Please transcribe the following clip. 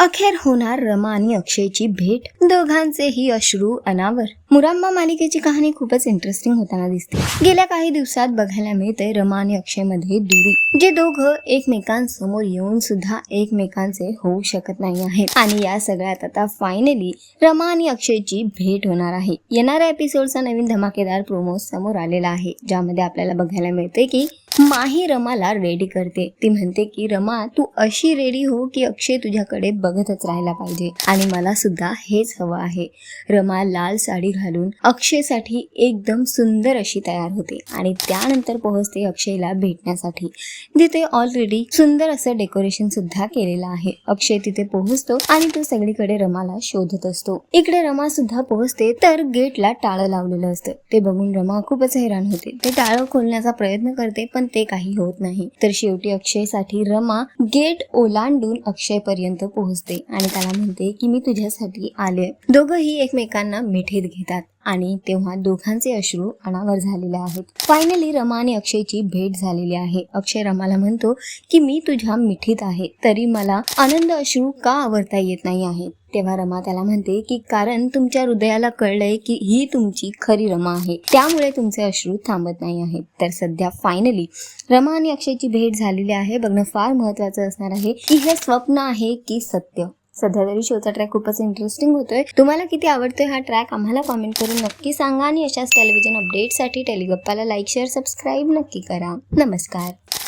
अखेर होणार रमा आणि अक्षयची भेट. दोघांचेही अश्रू अनावर. मुरांबा मालिकेची कहाणी खूपच इंटरेस्टिंग होताना दिसते. गेल्या काही दिवसात बघायला मिळते रमा आणि अक्षयमध्ये दुरी. जे दोघं एकमेकांसमोर येऊन सुद्धा एकमेकांचे होऊ शकत नाही आहेत. आणि या सगळ्यात आता फायनली रमा आणि अक्षयची भेट होणार आहे. येणाऱ्या एपिसोडचा नवीन धमाकेदार प्रोमो समोर आलेला आहे. ज्यामध्ये आपल्याला बघायला मिळते की माही रमाला रेडी करते. ती म्हणते की रमा तू अशी रेडी हो की अक्षय तुझ्याकडे बघतच राहायला पाहिजे. आणि मला सुद्धा हेच हवं आहे. रमा लाल साडी घालून अक्षयसाठी एकदम सुंदर अशी तयार होते. आणि त्यानंतर पोहोचते अक्षयला भेटण्यासाठी. जिथे ऑलरेडी सुंदर असं डेकोरेशन सुद्धा केलेलं आहे. अक्षय तिथे पोहोचतो आणि तो सगळीकडे रमाला शोधत असतो. इकडे रमा सुद्धा पोहोचते तर गेटला टाळं लावलेलं असतं. ते बघून रमा खूपच हैराण होते. ते टाळं खोलण्याचा प्रयत्न करते पण ते काही होत नाही. तर शेवटी अक्षयसाठी रमा गेट ओलांडून अक्षय पर्यंत पोहोचते आणि त्याला म्हणते की मी तुझ्यासाठी आले. दोघंही एकमेकांना मिठीत घेतात आणि तेव्हा दोघांचे अश्रू अनावर झालेले आहेत. फायनली रमा आणि अक्षयची भेट झालेली आहे. अक्षय रमाला म्हणतो की मी तुझ्या मिठीत आहे. तरी मला आनंद अश्रू का आवरता येत नाही आहे तेव्हा रमा त्याला म्हणते की कारण तुमच्या हृदयाला कळलंय की ही तुमची खरी रमा आहे. त्यामुळे तुमचे अश्रू थांबत नाही आहेत. तर सध्या फायनली रमा आणि अक्षयची भेट झालेली आहे. बघणं फार महत्वाचं असणार आहे की हे स्वप्न आहे की सत्य. सध्या तरी शोचा ट्रॅक खूपच इंटरेस्टिंग होतोय. तुम्हाला किती आवडतोय हा ट्रॅक आम्हाला कॉमेंट करून नक्की सांगा आणि अशाच टेलिव्हिजन अपडेटसाठी टेलिगप्पाला लाईक शेअर सबस्क्राईब नक्की करा. नमस्कार.